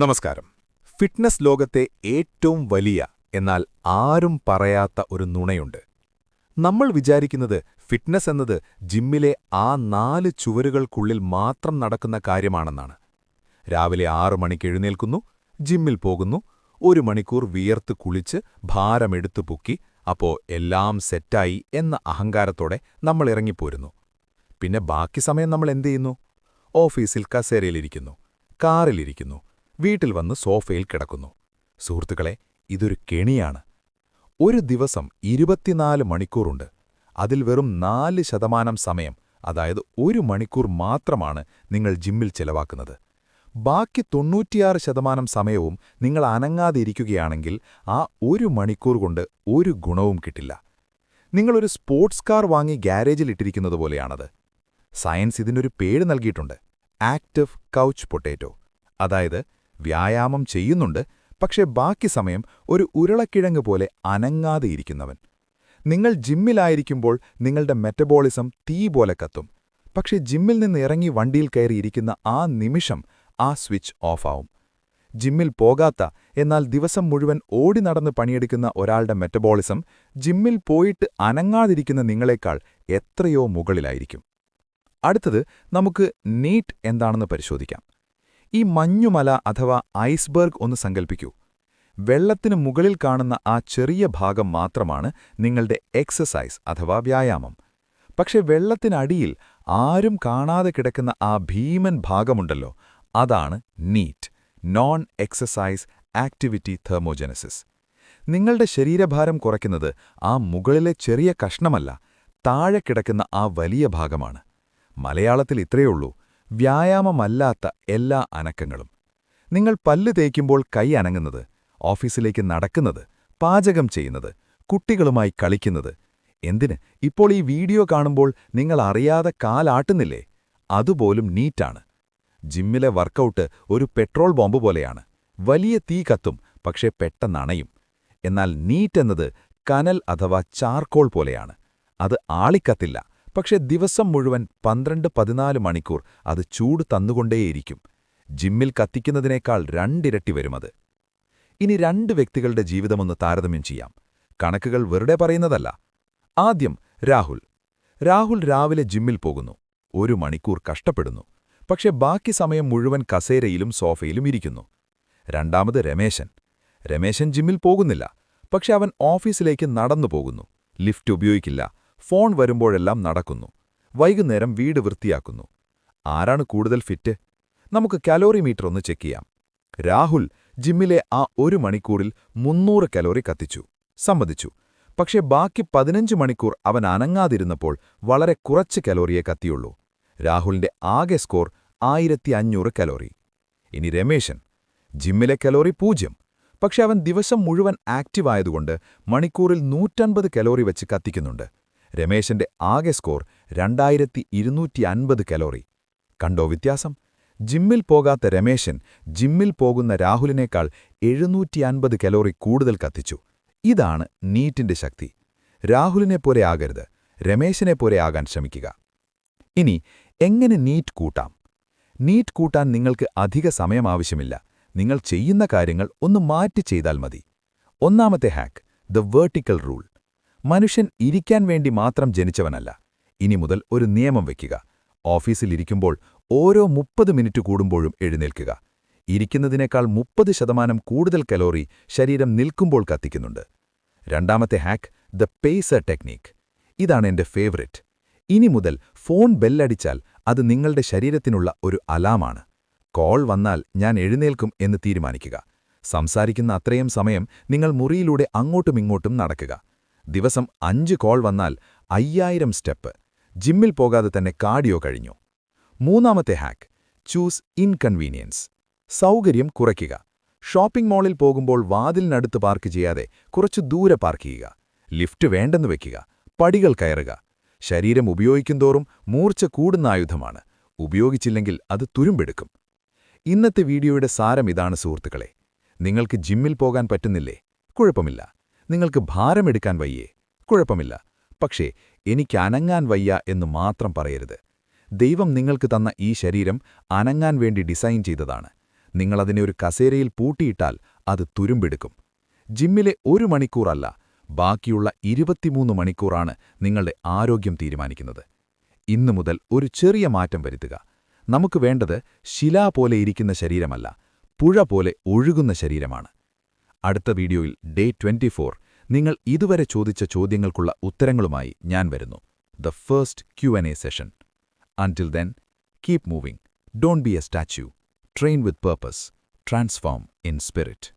നമസ്കാരം. ഫിറ്റ്നസ് ലോകത്തെ ഏറ്റവും വലിയ എന്നാൽ ആരും പറയാത്ത ഒരു നുണയുണ്ട്. നമ്മൾ വിചാരിക്കുന്നത് ഫിറ്റ്നസ് എന്നത് ജിമ്മിലെ ആ നാല് ചുവരുകൾക്കുള്ളിൽ മാത്രം നടക്കുന്ന കാര്യമാണെന്നാണ്. രാവിലെ ആറു മണിക്ക് എഴുന്നേൽക്കുന്നു ജിമ്മിൽ പോകുന്നു ഒരു മണിക്കൂർ വിയർത്ത് കുളിച്ച് ഭാരമെടുത്തു പൊക്കി അപ്പോ എല്ലാം സെറ്റായി എന്ന അഹങ്കാരത്തോടെ നമ്മൾ ഇറങ്ങിപ്പോരുന്നു. പിന്നെ ബാക്കി സമയം നമ്മൾ എന്തു ചെയ്യുന്നു? ഓഫീസിൽ കസേരയിലിരിക്കുന്നു കാറിലിരിക്കുന്നു വീട്ടിൽ വന്ന് സോഫയിൽ കിടക്കുന്നു. സുഹൃത്തുക്കളെ ഇതൊരു കെണിയാണ്. ഒരു ദിവസം ഇരുപത്തിനാല് മണിക്കൂറുണ്ട്. അതിൽ വെറും നാല് ശതമാനം സമയം അതായത് ഒരു മണിക്കൂർ മാത്രമാണ് നിങ്ങൾ ജിമ്മിൽ ചെലവാക്കുന്നത്. ബാക്കി തൊണ്ണൂറ്റിയാറ് ശതമാനം സമയവും നിങ്ങൾ അനങ്ങാതിരിക്കുകയാണെങ്കിൽ ആ ഒരു മണിക്കൂർ കൊണ്ട് ഒരു ഗുണവും കിട്ടില്ല. നിങ്ങളൊരു സ്പോർട്സ് കാർ വാങ്ങി ഗ്യാരേജിൽ ഇട്ടിരിക്കുന്നത് പോലെയാണത്. സയൻസ് ഇതിനൊരു പേര് നൽകിയിട്ടുണ്ട്. Active couch potato. അതായത് വ്യായാമം ചെയ്യുന്നുണ്ട് പക്ഷേ ബാക്കി സമയം ഒരു ഉരുളക്കിഴങ്ങ് പോലെ അനങ്ങാതെയിരിക്കുന്നവൻ നിങ്ങൾ ജിമ്മിലായിരിക്കുമ്പോൾ നിങ്ങളുടെ മെറ്റബോളിസം തീ പോലെ കത്തും പക്ഷേ ജിമ്മിൽ നിന്ന് ഇറങ്ങി വണ്ടിയിൽ കയറിയിരിക്കുന്ന ആ നിമിഷം ആ സ്വിച്ച് ഓഫാവും. ജിമ്മിൽ പോകാത്ത എന്നാൽ ദിവസം മുഴുവൻ ഓടി നടന്ന് പണിയെടുക്കുന്ന ഒരാളുടെ മെറ്റബോളിസം ജിമ്മിൽ പോയിട്ട് അനങ്ങാതിരിക്കുന്ന നിങ്ങളെക്കാൾ എത്രയോ മുകളിലായിരിക്കും. അടുത്തത് നമുക്ക് നീറ്റ് എന്താണെന്ന് പരിശോധിക്കാം. ഈ മഞ്ഞുമല അഥവാ ഐസ്ബർഗ് ഒന്ന് സങ്കൽപ്പിക്കൂ. വെള്ളത്തിന് മുകളിൽ കാണുന്ന ആ ചെറിയ ഭാഗം മാത്രമാണ് നിങ്ങളുടെ എക്സസൈസ് അഥവാ വ്യായാമം. പക്ഷെ വെള്ളത്തിനടിയിൽ ആരും കാണാതെ കിടക്കുന്ന ആ ഭീമൻ ഭാഗമുണ്ടല്ലോ അതാണ് NEAT non exercise activity thermogenesis നിങ്ങളുടെ ശരീരഭാരം കുറയ്ക്കുന്നത് ആ മുകളിലെ ചെറിയ കഷ്ണമല്ല താഴെ കിടക്കുന്ന ആ വലിയ ഭാഗമാണ്. മലയാളത്തിൽ ഇത്രയുള്ളൂ വ്യായാമമല്ലാത്ത എല്ലാ അനക്കങ്ങളും. നിങ്ങൾ പല്ല് തേക്കുമ്പോൾ കൈ അനങ്ങുന്നത് ഓഫീസിലേക്ക് നടക്കുന്നത് പാചകം ചെയ്യുന്നത് കുട്ടികളുമായി കളിക്കുന്നത്. എന്തിന്? ഇപ്പോൾ ഈ വീഡിയോ കാണുമ്പോൾ നിങ്ങൾ അറിയാതെ കാലാട്ടുന്നില്ലേ അതുപോലും നീറ്റാണ്. ജിമ്മിലെ വർക്കൗട്ട് ഒരു പെട്രോൾ ബോംബ് പോലെയാണ്. വലിയ തീ കത്തും പക്ഷേ പെട്ടെന്നണയും. എന്നാൽ നീറ്റ് എന്നത് കനൽ അഥവാ ചാർക്കോൾ പോലെയാണ്. അത് ആളിക്കത്തില്ല. പക്ഷെ ദിവസം മുഴുവൻ പന്ത്രണ്ട് പതിനാല് മണിക്കൂർ അത് ചൂട് തന്നുകൊണ്ടേയിരിക്കും. ജിമ്മിൽ കത്തിക്കുന്നതിനേക്കാൾ രണ്ടിരട്ടി വരുമത് ഇനി രണ്ട് വ്യക്തികളുടെ ജീവിതമൊന്ന് താരതമ്യം ചെയ്യാം. കണക്കുകൾ വെറുതെ പറയുന്നതല്ല. ആദ്യം രാഹുൽ. രാഹുൽ രാവിലെ ജിമ്മിൽ പോകുന്നു. ഒരു മണിക്കൂർ കഷ്ടപ്പെടുന്നു. പക്ഷെ ബാക്കി സമയം മുഴുവൻ കസേരയിലും സോഫയിലും ഇരിക്കുന്നു. രണ്ടാമത് രമേശൻ. രമേശൻ ജിമ്മിൽ പോകുന്നില്ല. പക്ഷെ അവൻ ഓഫീസിലേക്ക് നടന്നു പോകുന്നു. ലിഫ്റ്റ് ഉപയോഗിക്കില്ല. ഫോൺ വരുമ്പോഴെല്ലാം നടക്കുന്നു. വൈകുന്നേരം വീട് വൃത്തിയാക്കുന്നു. ആരാണ് കൂടുതൽ ഫിറ്റ്? നമുക്ക് കലോറി മീറ്റർ ഒന്ന് ചെക്ക് ചെയ്യാം. രാഹുൽ ജിമ്മിലെ ആ ഒരു മണിക്കൂറിൽ മുന്നൂറ് കലോറി കത്തിച്ചു. സമ്മതിച്ചു. പക്ഷേ ബാക്കി പതിനഞ്ച് മണിക്കൂർ അവൻ അനങ്ങാതിരുന്നപ്പോൾ വളരെ കുറച്ച് കലോറിയെ കത്തിയുള്ളൂ. രാഹുലിന്റെ ആകെ സ്കോർ ആയിരത്തി അഞ്ഞൂറ് കലോറി. ഇനി രമേശൻ. ജിമ്മിലെ കലോറി പൂജ്യം. പക്ഷെ അവൻ ദിവസം മുഴുവൻ ആക്റ്റീവായതുകൊണ്ട് മണിക്കൂറിൽ നൂറ്റൻപത് കലോറി വെച്ച് കത്തിക്കുന്നുണ്ട്. രമേശന്റെ ആകെ സ്കോർ രണ്ടായിരത്തി ഇരുന്നൂറ്റി അൻപത് കലോറി. കണ്ടോ വ്യത്യാസം? ജിമ്മിൽ പോകാത്ത രമേശൻ ജിമ്മിൽ പോകുന്ന രാഹുലിനേക്കാൾ എഴുന്നൂറ്റി അൻപത് കലോറി കൂടുതൽ കത്തിച്ചു. ഇതാണ് നീറ്റിന്റെ ശക്തി. രാഹുലിനെ പോലെ ആകരുത്. രമേശനെപ്പോലെ ആകാൻ ശ്രമിക്കുക. ഇനി എങ്ങനെ നീറ്റ് കൂട്ടാം? നീറ്റ് കൂട്ടാൻ നിങ്ങൾക്ക് അധിക സമയം ആവശ്യമില്ല. നിങ്ങൾ ചെയ്യുന്ന കാര്യങ്ങൾ ഒന്ന് മാറ്റി ചെയ്താൽ മതി. ഒന്നാമത്തെ ഹാക്ക് ദ വേർട്ടിക്കൽ റൂൾ. മനുഷ്യൻ ഇരിക്കാൻ വേണ്ടി മാത്രം ജനിച്ചവനല്ല. ഇനി മുതൽ ഒരു നിയമം വയ്ക്കുക ഓഫീസിലിരിക്കുമ്പോൾ ഓരോ മുപ്പത് മിനിറ്റ് കൂടുമ്പോഴും എഴുന്നേൽക്കുക. ഇരിക്കുന്നതിനേക്കാൾ മുപ്പത് ശതമാനം കൂടുതൽ കലോറി ശരീരം നിൽക്കുമ്പോൾ കത്തിക്കുന്നുണ്ട്. രണ്ടാമത്തെ ഹാക്ക് ദ പേസർ ടെക്നീക്ക്. ഇതാണ് എന്റെ ഫേവറിറ്റ്. ഇനി മുതൽ ഫോൺ ബെല്ലടിച്ചാൽ അത് നിങ്ങളുടെ ശരീരത്തിനുള്ള ഒരു അലാമാണ്. കോൾ വന്നാൽ ഞാൻ എഴുന്നേൽക്കും എന്ന് തീരുമാനിക്കുക. സംസാരിക്കുന്ന അത്രയും സമയം നിങ്ങൾ മുറിയിലൂടെ അങ്ങോട്ടുമിങ്ങോട്ടും നടക്കുക. ദിവസം അഞ്ച് കോൾ വന്നാൽ അയ്യായിരം സ്റ്റെപ്പ്. ജിമ്മിൽ പോകാതെ തന്നെ കാർഡിയോ കഴിഞ്ഞു. മൂന്നാമത്തെ ഹാക്ക് ചൂസ് ഇൻകൺവീനിയൻസ്. സൗകര്യം കുറയ്ക്കുക. ഷോപ്പിംഗ് മാളിൽ പോകുമ്പോൾ വാതിലിനടുത്ത് പാർക്ക് ചെയ്യാതെ കുറച്ചു ദൂരെ പാർക്ക് ചെയ്യുക. ലിഫ്റ്റ് വേണ്ടെന്ന് വയ്ക്കുക പടികൾ കയറുക. ശരീരം ഉപയോഗിക്കുന്തോറും മൂർച്ച കൂടുന്ന ആയുധമാണ്. ഉപയോഗിച്ചില്ലെങ്കിൽ അത് തുരുമ്പെടുക്കും. ഇന്നത്തെ വീഡിയോയുടെ സാരം ഇതാണ് സുഹൃത്തുക്കളെ. നിങ്ങൾക്ക് ജിമ്മിൽ പോകാൻ പറ്റുന്നില്ലേ? കുഴപ്പമില്ല. നിങ്ങൾക്ക് ഭാരമെടുക്കാൻ വയ്യേ. കുഴപ്പമില്ല. പക്ഷേ എനിക്ക് അനങ്ങാൻ വയ്യ എന്ന് മാത്രം പറയരുത്. ദൈവം നിങ്ങൾക്ക് തന്ന ഈ ശരീരം അനങ്ങാൻ വേണ്ടി ഡിസൈൻ ചെയ്തതാണ്. നിങ്ങളതിനെ ഒരു കസേരയിൽ പൂട്ടിയിട്ടാൽ അത് തുരുമ്പെടുക്കും. ജിമ്മിലെ ഒരു മണിക്കൂറല്ല ബാക്കിയുള്ള ഇരുപത്തിമൂന്ന് മണിക്കൂറാണ് നിങ്ങളുടെ ആരോഗ്യം തീരുമാനിക്കുന്നത്. ഇന്നു മുതൽ ഒരു ചെറിയ മാറ്റം വരുത്തുക. നമുക്ക് വേണ്ടത് ശിലാ പോലെ ഇരിക്കുന്ന ശരീരമല്ല പുഴ പോലെ ഒഴുകുന്ന ശരീരമാണ്. അടുത്ത വീഡിയോയിൽ ഡേ 24 നിങ്ങൾ ഇതുവരെ ചോദിച്ച ചോദ്യങ്ങൾക്കുള്ള ഉത്തരങ്ങളുമായി ഞാൻ വരുന്നു. The first Q n A session until then keep moving don't be a statue train with purpose transform in spirit